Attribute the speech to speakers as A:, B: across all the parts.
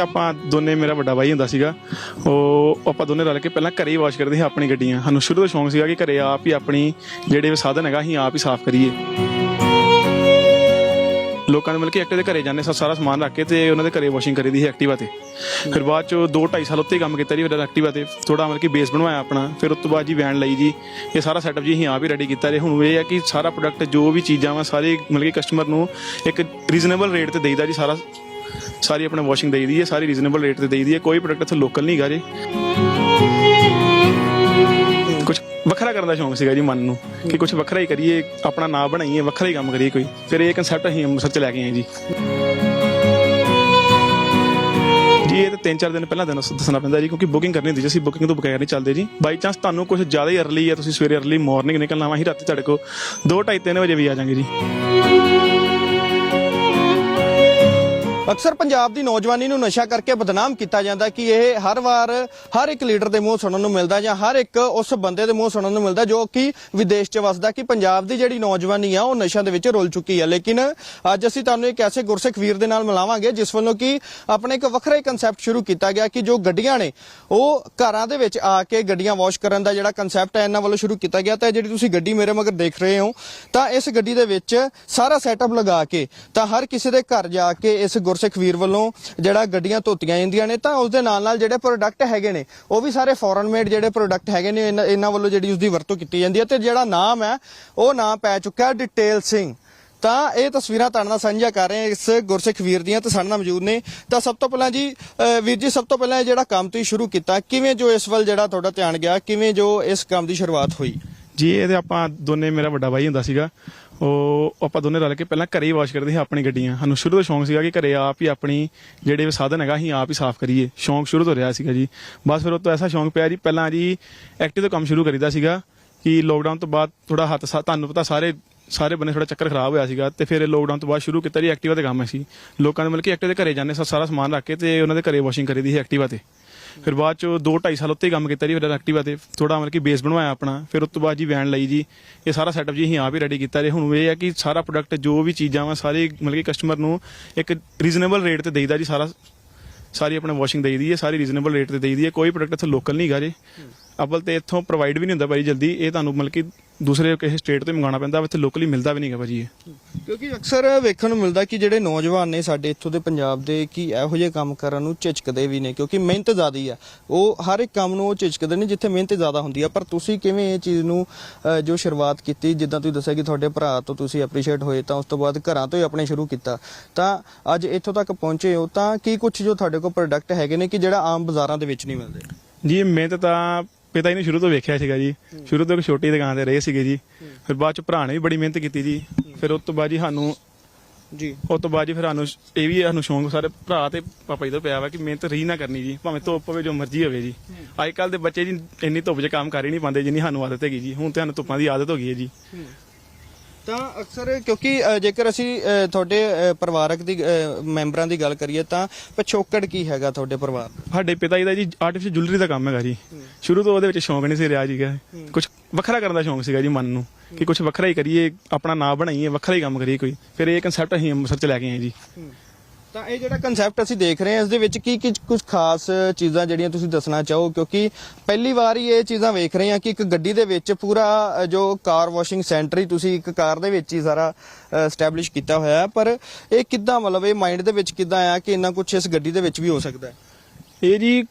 A: ਆਪਾਂ ਦੋਨੇ, ਮੇਰਾ ਵੱਡਾ ਭਾਈ ਹੁੰਦਾ ਸੀਗਾ, ਉਹ ਆਪਾਂ ਦੋਨੇ ਰਲ ਕੇ ਪਹਿਲਾਂ ਘਰੇ ਹੀ ਵਾਸ਼ ਕਰਦੇ ਸੀ ਆਪਣੀ ਗੱਡੀਆਂ। ਸਾਨੂੰ ਸ਼ੁਰੂ ਤੋਂ ਸ਼ੌਂਕ ਸੀਗਾ ਕਿ ਘਰੇ ਆਪ ਹੀ ਆਪਣੀ ਜਿਹੜੇ ਸਾਧਨ ਹੈਗਾ, ਅਸੀਂ ਆਪ ਹੀ ਸਾਫ਼ ਕਰੀਏ। ਲੋਕਾਂ ਦੇ ਮਿਲ ਕੇ ਐਕਟਿਵ ਦੇ ਘਰੇ ਜਾਂਦੇ ਸਾਂ, ਸਾਰਾ ਸਮਾਨ ਰੱਖ ਕੇ ਤੇ ਉਹਨਾਂ ਦੇ ਘਰੇ ਵਾਸ਼ਿੰਗ ਕਰੀ ਦੀ ਸੀ ਐਕਟਿਵਾ ਤੇ। ਫਿਰ ਬਾਅਦ ਚ 2 2.5 ਸਾਲ ਉੱਤੇ ਕੰਮ ਕੀਤਾ ਜੀ ਫਿਰ ਐਕਟਿਵਾ ਤੇ। ਥੋੜਾ ਮਤਲਬ ਕਿ ਬੇਸ ਬਣਵਾਇਆ ਆਪਣਾ, ਫਿਰ ਉਸ ਤੋਂ ਬਾਅਦ ਜੀ ਵੈਨ ਲਈ ਜੀ। ਇਹ ਸਾਰਾ ਸੈਟਅਪ ਜੀ ਅਸੀਂ ਆਪ ਹੀ ਰੈਡੀ ਕੀਤਾ ਜੀ। ਹੁਣ ਇਹ ਹੈ ਕਿ ਸਾਰਾ ਪ੍ਰੋਡਕਟ ਜੋ ਵੀ ਚੀਜ਼ਾਂ ਵਾ, ਸਾਰੇ ਮਤਲਬ ਕਿ ਕਸਟਮਰ ਨੂੰ ਇੱਕ ਰੀਜ਼ਨੇਬਲ ਰੇਟ ਤੇ ਦੇਈਦਾ ਜੀ ਸਾਰਾ ਸਾਰੀ ਆਪਣੇ ਵਾਸ਼ਿੰਗ ਦੇਈਦੀ ਹੈ, ਸਾਰੀ ਰੀਜ਼ਨੇਬਲ ਰੇਟ ਤੇ ਦੇਈਦੀ ਹੈ, ਕੋਈ ਪ੍ਰੋਡਕਟ ਇੱਥੇ ਲੋਕਲ ਨਹੀਂ ਹੈਗਾ ਜੀ। ਕੁਝ ਵੱਖਰਾ ਕਰਨ ਦਾ ਸ਼ੌਂਕ ਸੀਗਾ ਜੀ ਮਨ ਨੂੰ, ਕਿ ਕੁਝ ਵੱਖਰਾ ਹੀ ਕਰੀਏ, ਆਪਣਾ ਨਾਂ ਬਣਾਈਏ, ਵੱਖਰਾ ਹੀ ਕੰਮ ਕਰੀਏ ਕੋਈ। ਫਿਰ ਇਹ ਕਨਸੈਪਟ ਅਸੀਂ ਅੰਮ੍ਰਿਤਸਰ ਚ ਲੈ ਕੇ ਆਏ ਜੀ। ਜੀ, ਇਹ ਤਾਂ ਤਿੰਨ ਚਾਰ ਦਿਨ ਪਹਿਲਾਂ ਦੱਸ- ਦੱਸਣਾ ਪੈਂਦਾ ਜੀ, ਕਿਉਂਕਿ ਬੁਕਿੰਗ ਕਰਨੀ ਹੁੰਦੀ ਜੀ ਅਸੀਂ ਬੁਕਿੰਗ ਤੋਂ ਬਗੈਰ ਨਹੀਂ ਚੱਲਦੇ ਜੀ। ਬਾਈ ਚਾਂਸ ਤੁਹਾਨੂੰ ਕੁਝ ਜ਼ਿਆਦਾ ਹੀ ਅਰਲੀ ਹੈ ਤੁਸੀਂ ਸਵੇਰੇ ਅਰਲੀ ਮਾਰਨਿੰਗ ਨਿਕਲਣਾ ਵਾ, ਅਸੀਂ ਰਾਤੀ ਤੁਹਾਡੇ ਕੋਲ 2:30 3 ਵਜੇ ਵੀ ਆ ਜਾਾਂਗੇ ਜੀ।
B: ਅਕਸਰ ਪੰਜਾਬ ਦੀ ਨੌਜਵਾਨੀ ਨੂੰ ਨਸ਼ਾ ਕਰਕੇ ਬਦਨਾਮ ਕੀਤਾ ਜਾਂਦਾ ਕਿ ਇਹ ਹਰ ਵਾਰ ਹਰ ਇੱਕ ਲੀਡਰ ਦੇ ਮੂੰਹ ਸੁਣਨ ਨੂੰ ਮਿਲਦਾ ਜਾਂ ਹਰ ਇੱਕ ਉਸ ਬੰਦੇ ਦੇ ਮੂੰਹ ਸੁਣਨ ਨੂੰ ਮਿਲਦਾ ਜੋ ਕਿ ਵਿਦੇਸ਼ 'ਚ ਵਸਦਾ ਕਿ ਪੰਜਾਬ ਦੀ ਜਿਹੜੀ ਨੌਜਵਾਨੀ ਆ ਉਹ ਨਸ਼ਿਆਂ ਦੇ ਵਿੱਚ ਰੁੱਲ ਚੁੱਕੀ ਹੈ। ਲੇਕਿਨ ਅੱਜ ਅਸੀਂ ਤੁਹਾਨੂੰ ਇੱਕ ਐਸੇ ਗੁਰਸਿੱਖ ਵੀਰ ਦੇ ਨਾਲ ਮਿਲਾਵਾਂਗੇ ਜਿਸ ਵੱਲੋਂ ਕਿ ਆਪਣੇ ਇੱਕ ਵੱਖਰਾ ਹੀ ਕਨਸੈਪਟ ਸ਼ੁਰੂ ਕੀਤਾ ਗਿਆ ਕਿ ਜੋ ਗੱਡੀਆਂ ਨੇ, ਉਹ ਘਰਾਂ ਦੇ ਵਿੱਚ ਆ ਕੇ ਗੱਡੀਆਂ ਵਾਸ਼ ਕਰਨ ਦਾ ਜਿਹੜਾ ਕਨਸੈਪਟ ਹੈ, ਇਹਨਾਂ ਵੱਲੋਂ ਸ਼ੁਰੂ ਕੀਤਾ ਗਿਆ। ਤਾਂ ਜਿਹੜੀ ਤੁਸੀਂ ਗੱਡੀ ਮੇਰੇ ਮਗਰ ਦੇਖ ਰਹੇ ਹੋ, ਤਾਂ ਇਸ ਗੱਡੀ ਦੇ ਵਿੱਚ ਸਾਰਾ ਸੈਟਅਪ ਲਗਾ ਕੇ, ਤਾਂ ਹਰ ਕਿਸੇ ਦੇ ਘਰ ਜਾ ਕੇ ਇਸ ਗੁਰ ਗੁਰਸਿੱਖ ਵੀਰ ਵੱਲੋਂ ਜਿਹੜਾ ਗੱਡੀਆਂ ਧੋਤੀਆਂ ਜਾਂਦੀਆਂ ਨੇ, ਤਾਂ ਉਸ ਦੇ ਨਾਲ ਨਾਲ ਜਿਹੜੇ ਪ੍ਰੋਡਕਟ ਹੈਗੇ ਨੇ, ਉਹ ਵੀ ਸਾਰੇ ਫੋਰਨ ਮੇਡ ਜਿਹੜੇ ਪ੍ਰੋਡਕਟ ਹੈਗੇ ਨੇ, ਇਹਨਾਂ- ਵੱਲੋਂ ਜਿਹੜੀ ਉਸ ਦੀ ਵਰਤੋਂ ਕੀਤੀ ਜਾਂਦੀ ਹੈ ਤੇ ਜਿਹੜਾ ਨਾਮ ਹੈ, ਉਹ ਨਾਮ ਪੈ ਚੁੱਕਾ ਡਿਟੇਲ ਸਿੰਘ ਤਾਂ ਇਹ ਤਸਵੀਰਾਂ ਤੁਹਾਡੇ ਨਾਲ ਸਾਂਝਾ ਕਰ ਰਹੇ ਹਾਂ ਇਸ ਗੁਰਸਿੱਖ ਵੀਰ ਦੀਆਂ, ਤੇ ਸਾਡੇ ਨਾਲ ਮੌਜੂਦ ਨੇ। ਤਾਂ ਸਭ ਤੋਂ ਪਹਿਲਾਂ ਜੀ ਵੀਰ ਜੀ, ਸਭ ਤੋਂ ਪਹਿਲਾਂ ਇਹ ਜਿਹੜਾ ਕੰਮ ਤੁਸੀਂ ਸ਼ੁਰੂ ਕੀਤਾ, ਕਿਵੇਂ ਜੋ ਇਸ ਵੱਲ ਜਿਹੜਾ ਤੁਹਾਡਾ ਧਿਆਨ ਗਿਆ, ਕਿਵੇਂ ਜੋ ਇਸ ਕੰਮ ਦੀ ਸ਼ੁਰੂਆਤ ਹੋਈ?
A: ਜੀ ਇਹਦੇ ਆਪਾਂ ਦੋਨੇ, ਮੇਰਾ ਵੱਡਾ ਭਾਈ ਹੁੰਦਾ ਸੀਗਾ, ਉਹ, ਆਪਾਂ ਦੋਨੇ ਰਲ ਕੇ ਪਹਿਲਾਂ ਘਰੇ ਹੀ ਵਾਸ਼ ਕਰਦੇ ਸੀ ਆਪਣੀ ਗੱਡੀਆਂ। ਸਾਨੂੰ ਸ਼ੁਰੂ ਤੋਂ ਸ਼ੌਂਕ ਸੀਗਾ ਕਿ ਘਰੇ ਆਪ ਹੀ ਆਪਣੀ ਜਿਹੜੇ ਵੀ ਸਾਧਨ ਹੈਗਾ, ਅਸੀਂ ਆਪ ਹੀ ਸਾਫ਼ ਕਰੀਏ। ਸ਼ੌਂਕ ਸ਼ੁਰੂ ਤੋਂ ਰਿਹਾ ਸੀਗਾ ਜੀ। ਬਸ ਫਿਰ ਉਹ ਤੋਂ ਐਸਾ ਸ਼ੌਂਕ ਪਿਆ ਜੀ, ਪਹਿਲਾਂ ਜੀ ਐਕਟਿਵ ਤੋਂ ਕੰਮ ਸ਼ੁਰੂ ਕਰੀਦਾ ਸੀਗਾ ਕਿ ਲੋਕਡਾਊਨ ਤੋਂ ਬਾਅਦ ਥੋੜਾ ਹੱਥ ਸਾ- ਤੁਹਾਨੂੰ ਪਤਾ ਸਾਰੇ ਸਾਰੇ ਬੰਨੇ ਥੋੜਾ ਚੱਕਰ ਖਰਾਬ ਹੋਇਆ ਸੀਗਾ ਤੇ ਫਿਰ ਲੋਕਡਾਊਨ ਤੋਂ ਬਾਅਦ ਸ਼ੁਰੂ ਕੀਤਾ ਜੀ ਐਕਟਿਵਾ ਤੇ ਕੰਮ ਸੀ ਲੋਕਾਂ ਦੇ ਮਿਲ ਕੇ ਐਕਟਿਵਾ ਦੇ ਘਰੇ ਜਾਂਦੇ ਸਾਂ ਸਾਰਾ ਸਮਾਨ ਰੱਖ ਕੇ ਤੇ ਉਹਨਾਂ ਦੇ ਘਰੇ ਵਾਸ਼ਿੰਗ ਕਰੀ ਦੀ ਸੀ ਐਕਟਿਵਾ ਤੇ। ਫਿਰ ਬਾਅਦ ਚ 2 2.5 ਸਾਲ ਉੱਤੇ ਹੀ ਕੰਮ ਕੀਤਾ ਜੀ ਫਿਰ ਐਕਟਿਵਾ ਤੇ। ਥੋੜਾ ਮਤਲਬ ਕਿ ਬੇਸ ਬਣਵਾਇਆ ਆਪਣਾ। ਫਿਰ ਉਸ ਤੋਂ ਬਾਅਦ ਜੀ ਵੈਨ ਲਈ ਜੀ। ਇਹ ਸਾਰਾ ਸੈਟਅਪ ਜੀ ਅਸੀਂ ਆਪ ਹੀ ਰੈਡੀ ਕੀਤਾ ਜੀ। ਹੁਣ ਇਹ ਹੈ ਕਿ ਸਾਰਾ ਪ੍ਰੋਡਕਟ ਜੋ ਵੀ ਚੀਜ਼ਾਂ ਵਾ ਸਾਰੇ ਮਤਲਬ ਕਿ ਕਸਟਮਰ ਨੂੰ ਇੱਕ ਰੀਜ਼ਨੇਬਲ ਰੇਟ ਤੇ ਦੇਈਦਾ ਜੀ ਸਾਰਾ। ਸਾਰੀ ਆਪਣਾ ਵਾਸ਼ਿੰਗ ਦੇਈਦੀ ਹੈ ਸਾਰੀ ਰੀਜ਼ਨੇਬਲ ਰੇਟ ਤੇ ਦੇਈਦੀ ਹੈ। ਕੋਈ ਪ੍ਰੋਡਕਟ ਇੱਥੇ ਲੋਕਲ ਨਹੀਂ ਹੈਗਾ ਜੀ। ਅਵਲ ਤੇ ਇੱਥੋਂ ਪ੍ਰੋਵਾਈਡ ਵੀ ਨਹੀਂ ਹੁੰਦਾ ਭਾਈ ਜਲਦੀ। ਇਹ ਤੁਹਾਨੂੰ ਮਤਲਬ ਕਿ ਦੂਸਰੇ ਕਿਸੇ ਸਟੇਟ ਤੋਂ ਮੰਗਾਉਣਾ ਪੈਂਦਾ ਇੱਥੇ ਲੋਕਲੀ ਮਿਲਦਾ ਵੀ ਨਹੀਂ ਹੈਗਾ ਭਾਜੀ ਇਹ।
B: ਕਿਉਂਕਿ ਅਕਸਰ ਵੇਖਣ ਨੂੰ ਮਿਲਦਾ ਕਿ ਜਿਹੜੇ ਨੌਜਵਾਨ ਨੇ ਸਾਡੇ ਇੱਥੋਂ ਦੇ ਪੰਜਾਬ ਦੇ ਕਿ ਇਹੋ ਜਿਹੇ ਕੰਮ ਕਰਨ ਨੂੰ ਝਿਜਕਦੇ ਵੀ ਨੇ ਕਿਉਂਕਿ ਮਿਹਨਤ ਜ਼ਿਆਦੀ ਆ। ਉਹ ਹਰ ਇੱਕ ਕੰਮ ਨੂੰ ਉਹ ਝਿਜਕਦੇ ਨੇ ਜਿੱਥੇ ਮਿਹਨਤ ਜ਼ਿਆਦਾ ਹੁੰਦੀ ਆ। ਪਰ ਤੁਸੀਂ ਕਿਵੇਂ ਇਹ ਚੀਜ਼ ਨੂੰ ਜੋ ਸ਼ੁਰੂਆਤ ਕੀਤੀ ਜਿੱਦਾਂ ਤੁਸੀਂ ਦੱਸਿਆ ਕਿ ਤੁਹਾਡੇ ਭਰਾ ਤੋਂ ਤੁਸੀਂ ਐਪਰੀਸ਼ੀਏਟ ਹੋਏ ਤਾਂ ਉਸ ਤੋਂ ਬਾਅਦ ਘਰਾਂ ਤੋਂ ਹੀ ਆਪਣੇ ਸ਼ੁਰੂ ਕੀਤਾ। ਤਾਂ ਅੱਜ ਇੱਥੋਂ ਤੱਕ ਪਹੁੰਚੇ ਹੋ ਤਾਂ ਕੀ ਕੁਝ ਜੋ ਤੁਹਾਡੇ ਕੋਲ ਪ੍ਰੋਡਕਟ ਹੈਗੇ ਨੇ ਕਿ ਜਿਹੜਾ ਆਮ ਬਾਜ਼ਾਰਾਂ ਦੇ ਵਿੱਚ ਨਹੀਂ ਮਿਲਦੇ?
A: ਜੀ ਮਿਹਨਤ ਤਾਂ ਪਿਤਾ ਜੀ ਨੇ ਸ਼ੁਰੂ ਤੋਂ ਵੇਖਿਆ ਸੀਗਾ ਜੀ। ਸ਼ੁਰੂ ਤੋਂ ਇੱਕ ਛੋਟੀ ਦੁਕਾਨ ਤੇ ਰਹੇ ਸੀਗੇ ਜੀ। ਫਿਰ ਬਾਅਦ ਚ ਭਰਾ ਨੇ ਵੀ ਬੜੀ ਮਿਹਨਤ ਕੀਤੀ ਜੀ। ਫਿਰ ਉਸ ਤੋਂ ਬਾਅਦ ਜੀ ਸਾਨੂੰ
B: ਜੀ।
A: ਉਸ ਤੋਂ ਬਾਅਦ ਜੀ ਫਿਰ ਸਾਨੂੰ ਇਹ ਵੀ ਸਾਨੂੰ ਸ਼ੌਂਕ ਸਾਰੇ ਭਰਾ ਤੇ ਪਾਪਾ ਜੀ ਤੋਂ ਪਿਆ ਵਾ ਕਿ ਮਿਹਨਤ ਰੀ ਨਾ ਕਰਨੀ ਜੀ। ਭਾਵੇਂ ਧੁੱਪ ਪਵੇ ਜੋ ਮਰਜ਼ੀ ਹੋਵੇ ਜੀ। ਅੱਜ ਕੱਲ ਦੇ ਬੱਚੇ ਜੀ ਇੰਨੀ ਧੁੱਪ 'ਚ ਕੰਮ ਕਰ ਹੀ ਨਹੀਂ ਪਾਉਂਦੇ ਜਿੰਨੀ ਸਾਨੂੰ ਆਦਤ ਹੈਗੀ ਜੀ। ਹੁਣ ਤੇ ਸਾਨੂੰ ਧੁੱਪਾਂ ਦੀ ਆਦਤ ਹੋ ਗਈ ਹੈ ਜੀ।
B: ਤਾਂ ਅਕਸਰ ਕਿਉਂਕਿ ਅ, ਜੇਕਰ ਅਸੀਂ ਅ, ਤੁਹਾਡੇ ਅ, ਪਰਿਵਾਰਕ ਦੀ ਅ, ਮੈਂਬਰਾਂ ਦੀ ਗੱਲ ਕਰੀਏ ਤਾਂ ਪਿਛੋਕੜ ਕੀ ਹੈਗਾ ਤੁਹਾਡੇ ਪਰਿਵਾਰ? ਦਾ
A: ਸਾਡੇ ਪਿਤਾ ਜੀ ਦਾ ਜੀ ਆਰਟੀਫੀਸ਼ੀਅਲ ਜੁਐਲਰੀ ਦਾ ਕੰਮ ਹੈਗਾ ਜੀ। ਸ਼ੁਰੂ ਤੋਂ ਉਹਦੇ ਵਿੱਚ ਸ਼ੌਂਕ ਨਹੀਂ ਸੀ ਰਿਹਾ ਜੀਗਾ ਕੁਝ ਵੱਖਰਾ ਕਰਨ ਦਾ ਸ਼ੌਂਕ ਸੀਗਾ ਜੀ ਮਨ ਨੂੰ ਕਿ ਕੁਝ ਵੱਖਰਾ ਹੀ ਕਰੀਏ ਆਪਣਾ ਨਾਂ ਬਣਾਈਏ ਵੱਖਰਾ ਹੀ ਕੰਮ ਕਰੀਏ ਕੋਈ। ਫਿਰ ਇਹ ਕਨਸੈਪਟ ਅਸੀਂ ਅੰਮ੍ਰਿਤਸਰ ਚ ਲੈ ਕੇ ਆਏ ਜੀ।
B: ਤਾਂ ਇਹ ਜਿਹੜਾ ਕਨਸੈਪਟ ਅਸੀਂ ਦੇਖ ਰਹੇ ਹਾਂ, ਇਸ ਦੇ ਵਿੱਚ ਕੀ ਕੀ ਕੁਝ ਖਾਸ ਚੀਜ਼ਾਂ ਜਿਹੜੀਆਂ ਤੁਸੀਂ ਦੱਸਣਾ ਚਾਹੋ? ਕਿਉਂਕਿ ਪਹਿਲੀ ਵਾਰ ਹੀ ਇਹ ਚੀਜ਼ਾਂ ਵੇਖ ਰਹੇ ਹਾਂ ਕਿ ਇੱਕ ਗੱਡੀ ਦੇ ਵਿੱਚ ਪੂਰਾ ਜੋ ਕਾਰ ਵਾਸ਼ਿੰਗ ਸੈਂਟਰ ਹੀ ਤੁਸੀਂ ਇੱਕ ਕਾਰ ਦੇ ਵਿੱਚ ਹੀ ਸਾਰਾ ਸਟੈਬਲਿਸ਼ ਕੀਤਾ ਹੋਇਆ ਹੈ। ਪਰ ਇਹ ਕਿੱਦਾਂ, ਮਤਲਬ ਇਹ ਮਾਈਂਡ ਦੇ ਵਿੱਚ ਕਿੱਦਾਂ ਆਇਆ ਕਿ ਇੰਨਾ ਕੁਝ ਇਸ ਗੱਡੀ ਦੇ ਵਿੱਚ ਵੀ ਹੋ ਸਕਦਾ ਹੈ?
A: ਇਹ ਜੀ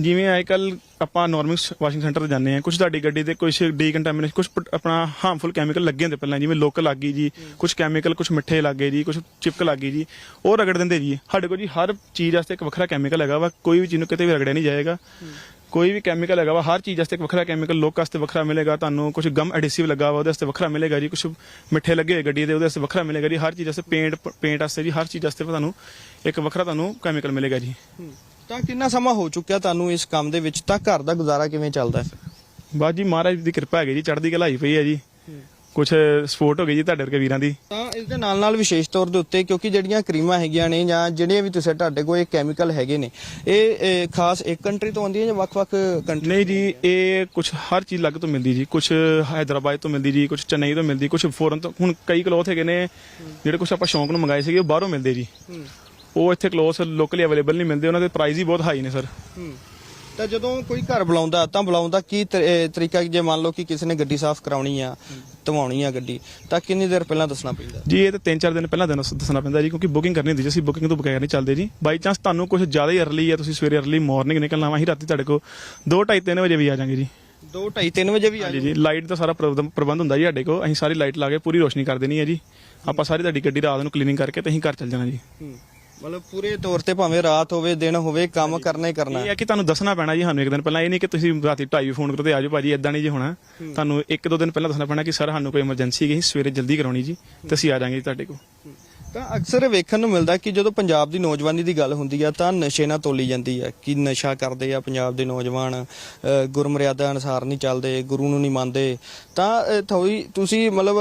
A: ਜਿਵੇਂ ਅੱਜ ਕੱਲ ਆਪਾਂ ਨਾਰਮਲ ਵਾਸ਼ਿੰਗ ਸੈਂਟਰ ਤੇ ਜਾਂਦੇ ਆ ਕੁਝ ਤੁਹਾਡੀ ਗੱਡੀ ਤੇ ਕੁਝ ਡੀਕੰਟਾਮੀਨੇਸ਼ਨ ਕੁਝ ਆਪਣਾ ਹਾਰਮਫੁਲ ਕੈਮੀਕਲ ਲੱਗੇ ਹੁੰਦੇ ਪਹਿਲਾਂ ਜਿਵੇਂ ਲੋਕਲ ਲੱਗ ਗਈ ਜੀ ਕੁਝ ਕੈਮੀਕਲ ਕੁਝ ਮਿੱਠੇ ਲੱਗੇ ਜੀ ਕੁਝ ਚਿਪਕ ਲੱਗ ਗਈ ਜੀ ਉਹ ਰਗੜ ਦਿੰਦੇ ਜੀ। ਸਾਡੇ ਕੋਲ ਜੀ ਹਰ ਚੀਜ਼ ਵਾਸਤੇ ਇੱਕ ਵੱਖਰਾ ਕੈਮੀਕਲ ਹੈਗਾ ਵਾ ਕੋਈ ਵੀ ਚੀਜ਼ ਨੂੰ ਕਿਤੇ ਵੀ ਰਗੜਿਆ ਨਹੀਂ ਜਾਏਗਾ। ਕੋਈ ਵੀ ਕੈਮੀਕਲ ਹੈਗਾ ਵਾ ਹਰ ਚੀਜ਼ ਵਾਸਤੇ ਇੱਕ ਵੱਖਰਾ ਕੈਮੀਕਲ ਲੋਕ ਵਾਸਤੇ ਵੱਖਰਾ ਮਿਲੇਗਾ ਤੁਹਾਨੂੰ ਕੁਝ ਗਮ ਐਡਿਸਿਵ ਲੱਗਾ ਵਾ ਉਹਦੇ ਵਾਸਤੇ ਵੱਖਰਾ ਮਿਲੇਗਾ ਜੀ ਕੁਝ ਮਿੱਠੇ ਲੱਗੇ ਹੋਏ ਗੱਡੀ ਦੇ ਉਹਦੇ ਵਾਸਤੇ ਵੱਖਰਾ ਮਿਲੇਗਾ ਜੀ ਹਰ ਚੀਜ਼ ਵਾਸਤੇ ਪੇਂਟ ਪੇਂਟ ਵਾਸਤੇ ਜੀ ਹਰ ਚੀਜ਼ ਵਾਸਤੇ ਤੁਹਾਨੂੰ ਇੱਕ ਵੱਖਰਾ ਤੁਹਾਨੂੰ ਕੈਮੀਕਲ ਮਿਲੇਗਾ ਜੀ।
B: ਤਾਂ ਕਿੰਨਾ ਸਮਾਂ ਹੋ ਚੁੱਕਿਆ ਤੁਹਾਨੂੰ ਇਸ ਕੰਮ ਦੇ ਵਿੱਚ? ਤਾਂ ਘਰ ਦਾ ਗੁਜ਼ਾਰਾ ਕਿਵੇਂ ਚੱਲਦਾ ਹੈ?
A: ਬਸ ਜੀ ਮਹਾਰਾਜ ਦੀ ਕਿਰਪਾ ਹੈਗੀ ਜੀ ਚੜ੍ਹਦੀ ਕਲਾਈ ਪਈ ਹੈ ਜੀ। ਕੁਝ ਸਪੋਰਟ ਹੋ ਗਈ ਜੀ ਤੁਹਾਡੇ ਵਰਗੇ ਵੀਰਾਂ ਦੀ।
B: ਤਾਂ ਇਸ ਦੇ ਨਾਲ ਨਾਲ ਵਿਸ਼ੇਸ਼ ਤੌਰ ਦੇ ਉੱਤੇ ਕਿਉਂਕਿ ਜਿਹੜੀਆਂ ਕਰੀਮਾਂ ਹੈਗੀਆਂ ਨੇ ਜਾਂ ਜਿਹੜੀਆਂ ਵੀ ਤੁਸੀਂ ਤੁਹਾਡੇ ਕੋਲ ਇਹ ਕੈਮੀਕਲ ਹੈਗੇ ਨੇ ਇਹ ਖਾਸ ਇੱਕ ਕੰਟਰੀ ਤੋਂ ਆਉਂਦੀਆਂ ਜਾਂ ਵੱਖ-ਵੱਖ ਕੰਟਰੀ
A: ਨਹੀਂ ਜੀ ਇਹ ਕੁਛ ਹਰ ਚੀਜ਼ ਅਲੱਗ ਤੋਂ ਮਿਲਦੀ ਜੀ। ਕੁਛ ਹైదరాబాద్ ਤੋਂ ਮਿਲਦੀ ਜੀ ਕੁਛ ਚੇਨਈ ਤੋਂ ਮਿਲਦੀ ਕੁਛ ਫੋਰਨ ਤੋਂ। ਹੁਣ ਕਈ ਕਲੋਥ ਹੈਗੇ ਨੇ ਜਿਹੜੇ ਕੁਛ ਆਪਾਂ ਸ਼ੌਂਕ ਨੂੰ ਮੰਗਾਏ ਸੀਗੇ ਉਹ ਬਾਹਰੋਂ ਮਿਲਦੇ ਜੀ। ਉਹ ਇੱਥੇ ਕਲੋਸ ਲੋਕਲੀ ਅਵੇਲੇਬਲ ਨਹੀਂ ਮਿਲਦੇ ਉਹਨਾਂ ਦੇ ਪ੍ਰਾਈਸ ਹੀ ਬਹੁਤ ਹਾਈ ਨੇ ਸਰ
B: ਹੂੰ। ਤਾਂ ਜਦੋਂ ਕੋਈ ਘਰ ਬੁਲਾਉਂਦਾ ਤਾਂ ਬੁਲਾਉਂਦਾ ਕੀ ਤਰੀਕਾ ਜੇ ਮੰਨ ਲਓ ਕਿ ਕਿਸੇ ਨੇ ਗੱਡੀ ਸਾਫ਼ ਕਰਾਉਣੀ ਆ ਧਵਾਉਣੀ ਆ ਗੱਡੀ ਤਾਂ ਕਿੰਨੀ ਦੇਰ ਪਹਿਲਾਂ ਦੱਸਣਾ ਪੈਂਦਾ?
A: ਜੀ ਇਹ ਤਾਂ 3-4 ਦਿਨ ਪਹਿਲਾਂ ਦੱਸਣਾ ਪੈਂਦਾ ਜੀ ਕਿਉਂਕਿ ਬੁਕਿੰਗ ਕਰਨੀ ਹੁੰਦੀ ਜੀ ਅਸੀਂ ਬੁਕਿੰਗ ਤੋਂ ਬਗੈਰ ਨਹੀਂ ਚੱਲਦੇ ਜੀ। ਬਾਈ ਚਾਂਸ ਤੁਹਾਨੂੰ ਕੁਝ ਜ਼ਿਆਦਾ ਹੀ ਅਰਲੀ ਹੈ ਤੁਸੀਂ ਸਵੇਰੇ ਅਰਲੀ ਮਾਰਨਿੰਗ ਨਿਕਲਣਾ ਵਾ ਅਸੀਂ ਰਾਤੀ ਤੁਹਾਡੇ ਕੋਲ 2:30 3 ਵਜੇ ਵੀ ਆ ਜਾਾਂਗੇ ਜੀ।
B: 2:30 3 ਵਜੇ ਵੀ ਆ
A: ਹਾਂਜੀ ਜੀ ਲਾਈਟ ਦਾ ਸਾਰਾ ਪ੍ਰਬੰਧ ਹੁੰਦਾ ਜੀ ਸਾਡੇ ਕੋਲ ਅਸੀਂ ਸਾਰੀ ਲਾਈਟ ਲਾ ਕੇ ਪੂਰੀ ਰੋਸ਼ਨੀ ਕਰ ਦੇਣੀ ਹੈ ਜੀ। ਆਪਾਂ ਸਾਰੀ ਤੁਹਾਡੀ ਗੱਡੀ ਰਾਤ ਨੂੰ ਕਲੀਨਿੰਗ ਕਰਕੇ ਤੇ ਅਸੀਂ ਘਰ ਚੱਲ ਜਾਣਾ ਜੀ।
B: ਹੂੰ। ਮਤਲਬ ਪੂਰੇ ਤੌਰ ਤੇ ਭਾਵੇਂ ਰਾਤ ਹੋਵੇ ਦਿਨ ਹੋਵੇ ਕੰਮ ਕਰਨਾ ਹੀ ਕਰਨਾ।
A: ਇਹ ਹੈ ਕਿ ਤੁਹਾਨੂੰ ਦੱਸਣਾ ਪੈਣਾ ਜੀ ਸਾਨੂੰ ਇੱਕ ਦਿਨ ਪਹਿਲਾਂ। ਇਹ ਨਹੀਂ ਕਿ ਤੁਸੀਂ ਰਾਤੀ 2:30 ਫੋਨ ਕਰੋ ਤੇ ਆਜੋ ਭਾਜੀ ਇਦਾਂ ਨਹੀਂ ਜੀ ਹੋਣਾ। ਤੁਹਾਨੂੰ ਇੱਕ ਦੋ ਦਿਨ ਪਹਿਲਾਂ ਦੱਸਣਾ ਪੈਣਾ ਕਿ ਸਰ ਸਾਨੂੰ ਕੋਈ ਐਮਰਜੈਂਸੀ ਹੈ ਸਵੇਰੇ ਜਲਦੀ ਕਰਾਉਣੀ ਜੀ ਤੇ ਅਸੀਂ ਆ ਜਾਾਂਗੇ ਤੁਹਾਡੇ ਕੋਲ।
B: ਤਾਂ ਅਕਸਰ ਵੇਖਣ ਨੂੰ ਮਿਲਦਾ ਕਿ ਜਦੋਂ ਪੰਜਾਬ ਦੀ ਨੌਜਵਾਨੀ ਦੀ ਗੱਲ ਹੁੰਦੀ ਆ, ਤਾਂ ਨਸ਼ੇ ਨਾਲ ਤੋਲੀ ਜਾਂਦੀ ਹੈ ਕਿ ਨਸ਼ਾ ਕਰਦੇ ਆ ਪੰਜਾਬ ਦੇ ਨੌਜਵਾਨ। ਗੁਰਮਰਿਆਦਾ ਅਨੁਸਾਰ ਨਹੀਂ ਚੱਲਦੇ, ਗੁਰੂ ਨੂੰ ਨਹੀਂ ਮੰਨਦੇ। ਤਾਂ ਥੋੜੀ ਤੁਸੀਂ ਮਤਲਬ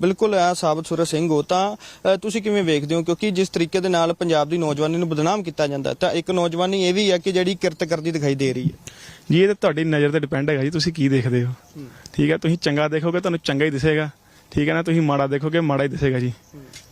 B: ਬਿਲਕੁਲ ਆ ਸਾਬਤ ਸੁਰ ਸਿੰਘ ਹੋ, ਤਾਂ ਤੁਸੀਂ ਕਿਵੇਂ ਵੇਖਦੇ ਹੋ? ਕਿਉਂਕਿ ਜਿਸ ਤਰੀਕੇ ਦੇ ਨਾਲ ਪੰਜਾਬ ਦੀ ਨੌਜਵਾਨੀ ਨੂੰ ਬਦਨਾਮ ਕੀਤਾ ਜਾਂਦਾ, ਤਾਂ ਇੱਕ ਨੌਜਵਾਨੀ ਇਹ ਵੀ ਹੈ ਕਿ ਜਿਹੜੀ ਕਿਰਤ ਕਰਦੀ ਦਿਖਾਈ ਦੇ ਰਹੀ ਹੈ।
A: ਜੀ, ਇਹ ਤਾਂ ਤੁਹਾਡੀ ਨਜ਼ਰ ਤੇ ਡਿਪੈਂਡ ਹੈਗਾ ਜੀ, ਤੁਸੀਂ ਕੀ ਦੇਖਦੇ ਹੋ? ਠੀਕ ਹੈ ਤੁਸੀਂ ਚੰਗਾ ਦੇਖੋਗੇ, ਤੁਹਾਨੂੰ ਚੰਗਾ ਹੀ ਦਿਸੇਗਾ। ਠੀਕ ਹੈ ਨਾ? ਤੁਸੀਂ ਮਾੜਾ ਦੇਖੋਗੇ, ਮਾੜਾ ਹੀ ਦਿਸੇਗਾ ਜੀ।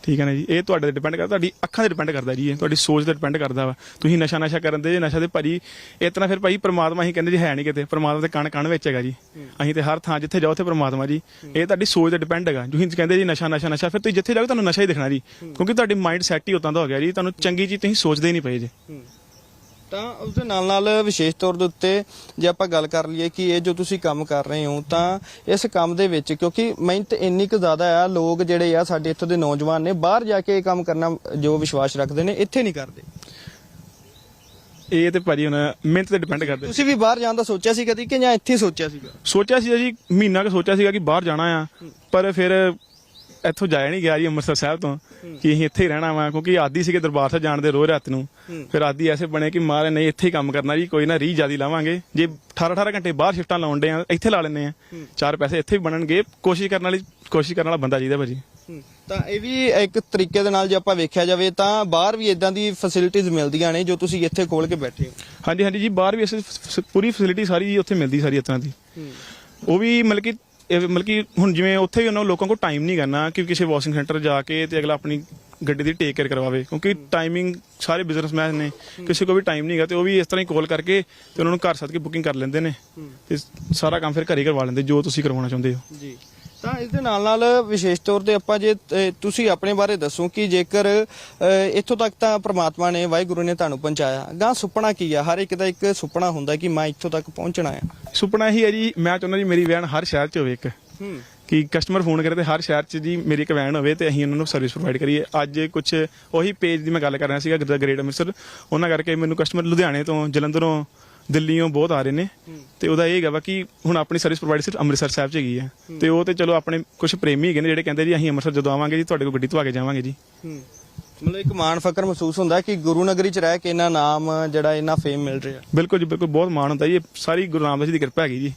A: ਠੀਕ ਹੈ ਨਾ ਜੀ? ਇਹ ਤੁਹਾਡੇ ਤੇ ਡਿਪੈਂਡ ਕਰਦਾ, ਤੁਹਾਡੀ ਅੱਖਾਂ ਤੇ ਡਿਪੈਂਡ ਕਰਦਾ ਜੀ ਇਹ। ਤੁਹਾਡੀ ਸੋਚ ਤੇ ਡਿਪੈਂਡ ਕਰਦਾ ਵਾ। ਤੁਸੀਂ ਨਸ਼ਾ ਨਸ਼ਾ ਕਰਨ ਦੇ ਜੇ, ਨਸ਼ਾ ਦੇ ਭਾਜੀ ਇਤਨਾ ਫਿਰ ਭਾਈ ਪ੍ਰਮਾਤਮਾ ਹੀ ਕਹਿੰਦੇ ਜੀ ਹੈ ਨਹੀਂ ਕਿਤੇ। ਪ੍ਰਮਾਤਮਾ ਤੇ ਕਣ ਕਣ ਵਿੱਚ ਹੈਗਾ ਜੀ। ਅਸੀਂ ਤੇ ਹਰ ਥਾਂ ਜਿੱਥੇ ਜਾਓ, ਉੱਥੇ ਪ੍ਰਮਾਤਮਾ ਜੀ। ਇਹ ਤੁਹਾਡੀ ਸੋਚ ਤੇ ਡਿਪੈਂਡ ਹੈਗਾ। ਤੁਸੀਂ ਕਹਿੰਦੇ ਜੀ ਨਸ਼ਾ ਨਸ਼ਾ ਨਸ਼ਾ, ਫਿਰ ਤੁਸੀਂ ਜਿੱਥੇ ਜਾਓਗੇ, ਤੁਹਾਨੂੰ ਨਸ਼ਾ ਹੀ ਦਿਖਣਾ ਜੀ। ਕਿਉਂਕਿ ਤੁਹਾਡੀ ਮਾਈਂਡ ਸੈਟ ਹੀ ਉਤਾਂ ਦਾ ਹੋ ਗਿਆ ਜੀ। ਤੁਹਾਨੂੰ ਚੰਗੀ ਚੀਜ਼ ਤੁਸੀਂ ਸੋਚਦੇ ਹੀ ਨਹੀਂ ਪਏ ਜੀ।
B: ਤਾਂ ਉਸ ਦੇ ਨਾਲ ਨਾਲ ਵਿਸ਼ੇਸ਼ ਤੌਰ ਦੇ ਉੱਤੇ ਜੇ ਆਪਾਂ ਗੱਲ ਕਰ ਲਈਏ ਕਿ ਇਹ ਜੋ ਤੁਸੀਂ ਕੰਮ ਕਰ ਰਹੇ ਹੋ ਤਾਂ ਇਸ ਕੰਮ ਦੇ ਵਿੱਚ ਕਿਉਂਕਿ ਮਿਹਨਤ ਇੰਨੀ ਕੁ ਜ਼ਿਆਦਾ ਆ ਲੋਕ ਜਿਹੜੇ ਆ ਸਾਡੇ ਇੱਥੋਂ ਦੇ ਨੌਜਵਾਨ ਨੇ ਬਾਹਰ ਜਾ ਕੇ ਇਹ ਕੰਮ ਕਰਨਾ ਜੋ ਵਿਸ਼ਵਾਸ ਰੱਖਦੇ ਨੇ ਇੱਥੇ ਨਹੀਂ ਕਰਦੇ।
A: ਇਹ ਤੇ ਭਾਜੀ ਹੁਣ ਮਿਹਨਤ ਤੇ ਡਿਪੈਂਡ ਕਰਦੇ।
B: ਤੁਸੀਂ ਵੀ ਬਾਹਰ ਜਾਣ ਦਾ ਸੋਚਿਆ ਸੀ ਕਦੀ ਕਿ ਜਾਂ ਇੱਥੇ ਸੋਚਿਆ ਸੀਗਾ?
A: ਸੋਚਿਆ ਸੀ ਜੀ ਮਹੀਨਾ ਕੁ ਸੋਚਿਆ ਸੀਗਾ ਕਿ ਬਾਹਰ ਜਾਣਾ ਆ ਪਰ ਫਿਰ ਇੱਥੋਂ ਜਾਇਆ ਨਹੀਂ ਗਿਆ ਜੀ ਅੰਮ੍ਰਿਤਸਰ ਸਾਹਿਬ ਤੋਂ ਕਿ ਅਸੀਂ ਇੱਥੇ ਹੀ ਰਹਿਣਾ ਵਾ ਕਿਉਂਕਿ ਆਦੀ ਸੀਗੇ ਦਰਬਾਰ ਸਾਹਿਬ ਜਾਣ ਦੇ ਰੋਜ਼ ਰਾਤ ਨੂੰ। ਫਿਰ ਆਦੀ ਐਸੇ ਬਣੇ ਕਿ ਮਾਰੇ ਨਹੀਂ ਇੱਥੇ ਹੀ ਕੰਮ ਕਰਨਾ ਜੀ ਕੋਈ ਨਾ ਰੀ ਜਿਆਦੀ ਲਾਵਾਂਗੇ। ਜੇ 18 18 ਘੰਟੇ ਬਾਹਰ ਸ਼ਿਫਟਾਂ ਲਾਉਣ ਦੇ ਆ ਇੱਥੇ ਲਾ ਲੈਂਦੇ ਆ। ਚਾਰ ਪੈਸੇ ਇੱਥੇ ਵੀ ਬਣਨਗੇ ਕੋਸ਼ਿਸ਼ ਕਰਨ ਵਾਲੀ ਕੋਸ਼ਿਸ਼ ਕਰਨ ਵਾਲਾ ਬੰਦਾ ਚਾਹੀਦਾ ਭਾਜੀ।
B: ਤਾਂ ਇਹ ਵੀ ਇੱਕ ਤਰੀਕੇ ਦੇ ਨਾਲ ਜੇ ਆਪਾਂ ਵੇਖਿਆ ਜਾਵੇ ਤਾਂ ਬਾਹਰ ਵੀ ਇਦਾਂ ਦੀ ਫੈਸਿਲਿਟੀਆਂ ਮਿਲਦੀਆਂ ਨੇ ਜੋ ਤੁਸੀਂ ਇੱਥੇ ਖੋਲ ਕੇ ਬੈਠੇ ਹੋ।
A: ਹਾਂਜੀ ਹਾਂਜੀ ਜੀ ਬਾਹਰ ਵੀ ਅਸੀਂ ਪੂਰੀ ਫੈਸਿਲਿਟੀ ਸਾਰੀ ਜੀ ਉੱਥੇ ਮਿਲਦੀ ਸਾਰੀ ਤਰ੍ਹਾਂ ਦੀ। ਉਹ ਵੀ ਮਤਲਬ ਕਿ ਇਹ ਮਤਲਬ ਕਿ ਹੁਣ ਜਿਵੇਂ ਉੱਥੇ ਵੀ ਉਹਨਾਂ ਲੋਕਾਂ ਕੋਲ ਟਾਈਮ ਨਹੀਂ ਕਰਨਾ ਕਿ ਕਿਸੇ ਵਾਸ਼ਿੰਗ ਸੈਂਟਰ ਜਾ ਕੇ ਤੇ ਅਗਲਾ ਆਪਣੀ ਗੱਡੀ ਦੀ ਟੇਕ ਕੇਅਰ ਕਰਵਾਵੇ, ਕਿਉਂਕਿ ਟਾਈਮਿੰਗ ਸਾਰੇ ਬਿਜ਼ਨਸਮੈਨ ਨੇ, ਕਿਸੇ ਕੋਲ ਵੀ ਟਾਈਮ ਨਹੀਂਗਾ ਤੇ ਉਹ ਵੀ ਇਸ ਤਰ੍ਹਾਂ ਹੀ ਕਾਲ ਕਰਕੇ ਤੇ ਉਹਨਾਂ ਨੂੰ ਘਰ ਸੱਦ ਕੇ ਬੁਕਿੰਗ ਕਰ ਲੈਂਦੇ ਨੇ। ਤੇ ਸਾਰਾ ਕੰਮ ਫਿਰ ਘਰੇ ਕਰਵਾ ਲੈਂਦੇ, ਜੋ ਤੁਸੀਂ ਕਰਵਾਉਣਾ ਚਾਹੁੰਦੇ ਹੋ।
B: ਜੀ। ਤਾਂ ਇਸ ਦੇ ਨਾਲ ਨਾਲ ਵਿਸ਼ੇਸ਼ ਤੌਰ ਤੇ ਆਪਾਂ ਜੇ ਅ, ਤੁਸੀਂ ਆਪਣੇ ਬਾਰੇ ਦੱਸੋ ਕਿ ਜੇਕਰ ਅ, ਇੱਥੋਂ ਤੱਕ ਤਾਂ ਪ੍ਰਮਾਤਮਾ ਨੇ ਵਾਹਿਗੁਰੂ ਨੇ ਤੁਹਾਨੂੰ ਪਹੁੰਚਾਇਆ। ਗਾਂ ਸੁਪਨਾ ਕੀ ਆ? ਹਰ ਇੱਕ ਦਾ ਇੱਕ ਸੁਪਨਾ ਹੁੰਦਾ ਕਿ ਮੈਂ ਇੱਥੋਂ ਤੱਕ ਪਹੁੰਚਣਾ ਆ।
A: ਸੁਪਨਾ ਇਹੀ ਹੈ ਜੀ ਮੈਂ ਚਾਹੁੰਦਾ ਜੀ ਮੇਰੀ ਵੈਨ ਹਰ ਸ਼ਹਿਰ 'ਚ ਹੋਵੇ ਇੱਕ।
B: ਹੂੰ।
A: ਕਿ ਕਸਟਮਰ ਫੋਨ ਕਰੇ ਤੇ ਹਰ ਸ਼ਹਿਰ 'ਚ ਜੀ ਮੇਰੀ ਇੱਕ ਵੈਨ ਹੋਵੇ ਤੇ ਅਸੀਂ ਉਹਨਾਂ ਨੂੰ ਸਰਵਿਸ ਪ੍ਰੋਵਾਈਡ ਕਰੀਏ। ਅੱਜ ਕੁਝ ਉਹੀ ਪੇਜ ਦੀ ਮੈਂ ਗੱਲ ਕਰ ਰਿਹਾ ਸੀਗਾ ਗ੍ਰੇਟ ਅੰਮ੍ਰਿਤਸਰ ਉਹਨਾਂ ਕਰਕੇ ਮੈਨੂੰ ਕਸਟਮਰ ਲੁਧਿਆਣੇ ਤੋਂ ਜਲੰਧਰੋਂ ਦਿੱਲੀੋਂ ਬਹੁਤ ਆ ਰਹੇ ਨੇ। ਤੇ ਉਹਦਾ ਇਹ ਹੈਗਾ ਵਾ ਕਿ ਹੁਣ ਆਪਣੀ ਸਰਵਿਸ ਪ੍ਰੋਵਾਈਡ ਸਿਰਫ ਅੰਮ੍ਰਿਤਸਰ ਸਾਹਿਬ 'ਚ ਹੈਗੀ ਹੈ। ਤੇ ਉਹ ਤੇ ਚਲੋ ਆਪਣੇ ਕੁਝ ਪ੍ਰੇਮੀ ਹੈਗੇ ਨੇ ਜਿਹੜੇ ਕਹਿੰਦੇ ਜੀ ਅਸੀਂ ਅੰਮ੍ਰਿਤਸਰ ਜਦੋਂ ਆਵਾਂਗੇ ਜੀ ਤੁਹਾਡੇ ਕੋਲ ਗੱਡੀ ਧਵਾ ਕੇ ਜਾਵਾਂਗੇ ਜੀ।
B: ਹੂੰ। ਮਤਲਬ ਇੱਕ ਮਾਣ ਫਕਰ ਮਹਿਸੂਸ ਹੁੰਦਾ ਕਿ ਗੁਰੂ ਨਗਰੀ ਚ ਰਹਿ ਕੇ ਇਹਨਾਂ ਨਾਮ ਜਿਹੜਾ ਇਹਨਾਂ ਫੇਮ ਮਿਲ ਰਿਹਾ।
A: ਬਿਲਕੁਲ ਜੀ ਬਿਲਕੁਲ ਬਹੁਤ ਮਾਣ ਹੁੰਦਾ ਜੀ। ਇਹ ਸਾਰੀ ਗੁਰੂ ਰਾਮਦਾਸ ਜੀ ਦੀ ਕਿਰਪਾ ਹੈਗੀ ਜੀ।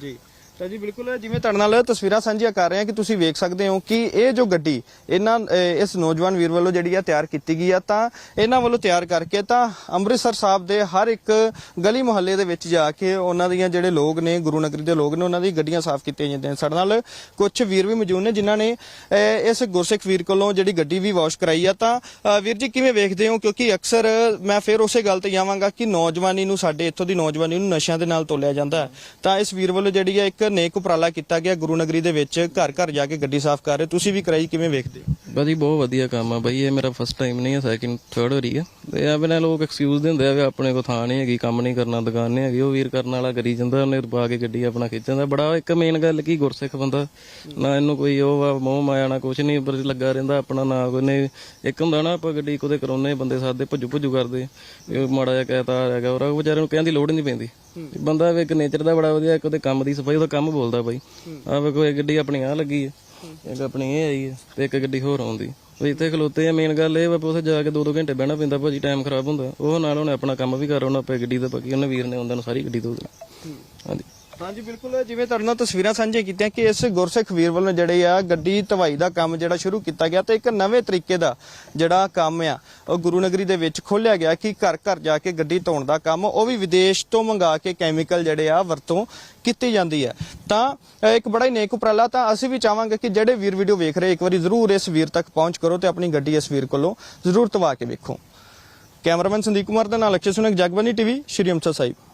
B: ਜੀ। ਤਾਂ ਜੀ ਬਿਲਕੁਲ, ਜਿਵੇਂ ਤੁਹਾਡੇ ਨਾਲ ਤਸਵੀਰਾਂ ਸਾਂਝੀਆਂ ਕਰ ਰਹੇ ਹਾਂ ਕਿ ਤੁਸੀਂ ਵੇਖ ਸਕਦੇ ਹੋ ਕਿ ਇਹ ਜੋ ਗੱਡੀ, ਇਹਨਾਂ ਇਸ ਨੌਜਵਾਨ ਵੀਰ ਵੱਲੋਂ ਜਿਹੜੀ ਆ ਤਿਆਰ ਕੀਤੀ ਗਈ ਆ, ਤਾਂ ਇਹਨਾਂ ਵੱਲੋਂ ਤਿਆਰ ਕਰਕੇ ਤਾਂ ਅੰਮ੍ਰਿਤਸਰ ਸਾਹਿਬ ਦੇ ਹਰ ਇੱਕ ਗਲੀ ਮੁਹੱਲੇ ਦੇ ਵਿੱਚ ਜਾ ਕੇ ਉਹਨਾਂ ਦੀਆਂ ਜਿਹੜੇ ਲੋਕ ਨੇ, ਗੁਰੂ ਨਗਰੀ ਦੇ ਲੋਕ ਨੇ, ਉਹਨਾਂ ਦੀ ਗੱਡੀਆਂ ਸਾਫ਼ ਕੀਤੀਆਂ ਜਾਂਦੀਆਂ ਨੇ। ਸਾਡੇ ਨਾਲ ਕੁਝ ਵੀਰ ਵੀ ਮੌਜੂਦ ਨੇ ਜਿਨ੍ਹਾਂ ਨੇ ਇਸ ਗੁਰਸਿੱਖ ਵੀਰ ਕੋਲੋਂ ਜਿਹੜੀ ਗੱਡੀ ਵੀ ਵਾਸ਼ ਕਰਾਈ ਆ, ਤਾਂ ਵੀਰ ਜੀ ਕਿਵੇਂ ਵੇਖਦੇ ਹੋ? ਕਿਉਂਕਿ ਅਕਸਰ ਮੈਂ ਫਿਰ ਉਸੇ ਗੱਲ ਤੇ ਜਾਵਾਂਗਾ ਕਿ ਨੌਜਵਾਨੀ ਨੂੰ ਸਾਡੇ, ਇੱਥੋਂ ਦੀ ਨੌਜਵਾਨੀ ਨੂੰ ਨਸ਼ਿਆਂ ਦੇ ਨਾਲ ਤੋਲਿਆ ਜਾਂਦਾ ਤਾਂ ਇਸ ਵੀਰ ਵੱਲੋਂ ਜਿਹੜੀ ਆ ਇੱਕ ਨੇਕ ਉਪਰਾਲਾ ਕੀਤਾ ਗਿਆ, ਗੁਰੂ ਨਗਰੀ ਦੇ ਵਿੱਚ ਘਰ ਘਰ ਜਾ ਕੇ ਗੱਡੀ ਸਾਫ਼ ਕਰ ਰਹੇ ਤੁਸੀਂ ਵੀ ਕਰਾਈ ਕਿਵੇਂ ਵੇਖਦੇ ਹੋ?
C: ਬਾਜੀ ਬਹੁਤ ਵਧੀਆ ਕੰਮ ਆ ਬਾਈ ਇਹ ਮੇਰਾ ਫਸਟ ਟਾਈਮ ਨਹੀਂ ਹੈ ਸੈਕਿੰਡ ਥਰਡ ਵਾਰੀ ਆ। ਤੇ ਆ ਬਿਨਾਂ ਲੋਕ ਐਕਸਕਿਊਜ਼ ਦਿੰਦੇ ਆ ਵੀ ਆਪਣੇ ਕੋ ਥਾਂ ਨਹੀਂ ਹੈਗੀ ਕੰਮ ਨਹੀਂ ਕਰਨਾ ਦੁਕਾਨ ਨਹੀਂ ਹੈਗੀ ਉਹ ਵੀਰ ਕਰਨ ਵਾਲਾ ਕਰੀ ਜਾਂਦਾ ਉਹਨੇ ਪਾ ਕੇ ਗੱਡੀ ਆਪਣਾ ਖਿੱਚ ਜਾਂਦਾ। ਬੜਾ ਇੱਕ ਮੇਨ ਗੱਲ ਕੀ ਗੁਰਸਿੱਖ ਬੰਦਾ ਨਾ ਇਹਨੂੰ ਕੋਈ ਉਹ ਮੋਹ ਮਾਇਆ ਨਾ ਕੁਛ ਨਹੀਂ ਉੱਪਰ ਲੱਗਾ ਰਹਿੰਦਾ ਆਪਣਾ ਨਾ ਕੋਈ ਨੇ ਇੱਕ ਹੁੰਦਾ ਨਾ ਆਪਾਂ ਗੱਡੀ ਕੋਦੇ ਕਰਾਉਨੇ ਬੰਦੇ ਸਾਦੇ ਭੱਜੂ ਭੱਜੂ ਕਰਦੇ। ਉਹ ਮਾੜਾ ਜਿਹਾ ਕਹਿਤਾ ਆ ਗਿਆ ਉਹ ਵਿਚਾਰੇ ਨੂੰ ਕਹਿਣ ਦੀ ਲੋੜ ਹੀ ਨਹੀਂ ਪੈਂਦੀ। ਬੰਦਾ ਵੀ ਇੱਕ ਨੇਚਰ ਦਾ ਬੜਾ ਵਧੀਆ ਇੱਕ ਉਹਦੇ ਕੰਮ ਦੀ ਸਫ਼ਾਈ ਉਹਦਾ ਕੰਮ ਬੋਲਦਾ ਬਾਈ। ਆ ਵੇਖੋ ਇਹ ਗੱਡੀ ਆਪਣੀ ਆ ਲੱਗੀ ਹੈ। ਇੱਕ ਆਪਣੀ ਇਹ ਆਈ ਹੈ ਤੇ ਇੱਕ ਗੱਡੀ ਹੋਰ ਆਉਂਦੀ। ਉਹ ਇੱਥੇ ਖਲੋਤੇ ਆ ਮੇਨ ਗੱਲ ਇਹ ਵਾ ਵੀ ਉੱਥੇ ਜਾ ਕੇ 2-2 ਘੰਟੇ ਬਹਿਣਾ ਪੈਂਦਾ, ਭਾਜੀ ਟਾਈਮ ਖਰਾਬ ਹੁੰਦਾ। ਉਹ ਨਾਲ ਉਹਨੇ ਆਪਣਾ ਕੰਮ ਵੀ ਕਰ, ਉਹਨਾਂ ਪੈ ਗੱਡੀ ਦਾ ਬਾਕੀ ਉਹਨੇ ਵੀਰ ਨੇ, ਉਹਨਾਂ ਨੂੰ ਸਾਰੀ ਗੱਡੀ ਧੋ ਦੇਣੀ ਹਾਂਜੀ।
B: ਹਾਂਜੀ, ਬਿਲਕੁਲ। ਜਿਵੇਂ ਤੁਹਾਡੇ ਨਾਲ ਤਸਵੀਰਾਂ ਸਾਂਝੀਆਂ ਕੀਤੀਆਂ ਕਿ ਇਸ ਗੁਰਸਿੱਖ ਵੀਰ ਵੱਲੋਂ ਜਿਹੜੇ ਆ ਗੱਡੀ ਧਵਾਈ ਦਾ ਕੰਮ ਜਿਹੜਾ ਸ਼ੁਰੂ ਕੀਤਾ ਗਿਆ ਤੇ ਇੱਕ ਨਵੇਂ ਤਰੀਕੇ ਦਾ ਜਿਹੜਾ ਕੰਮ ਆ, ਉਹ ਗੁਰੂ ਨਗਰੀ ਦੇ ਵਿੱਚ ਖੋਲਿਆ ਗਿਆ ਕਿ ਘਰ ਘਰ ਜਾ ਕੇ ਗੱਡੀ ਧੋਣ ਦਾ ਕੰਮ, ਉਹ ਵੀ ਵਿਦੇਸ਼ ਤੋਂ ਮੰਗਾ ਕੇ ਕੈਮੀਕਲ ਜਿਹੜੇ ਆ ਵਰਤੋਂ ਕੀਤੀ ਜਾਂਦੀ ਹੈ। ਤਾਂ ਇੱਕ ਬੜਾ ਹੀ ਨੇਕ ਉਪਰਾਲਾ, ਤਾਂ ਅਸੀਂ ਵੀ ਚਾਹਾਂਗੇ ਕਿ ਜਿਹੜੇ ਵੀਰ ਵੀਡੀਓ ਵੇਖ ਰਹੇ, ਇੱਕ ਵਾਰੀ ਜ਼ਰੂਰ ਇਸ ਵੀਰ ਤੱਕ ਪਹੁੰਚ ਕਰੋ ਤੇ ਆਪਣੀ ਗੱਡੀ ਇਸ ਵੀਰ ਕੋਲੋਂ ਜ਼ਰੂਰ ਧਵਾ ਕੇ ਵੇਖੋ। ਕੈਮਰਾਮੈਨ ਸੰਦੀਪ ਕੁਮਾਰ ਦੇ ਨਾਲ ਅਕਸ਼ੇ ਸੁਨਕ ਜਗਬਾਨੀ ਟੀਵੀ, ਸ਼੍ਰੀ ਅੰਮ੍ਰਿਤਸਰ ਸਾਹਿਬ।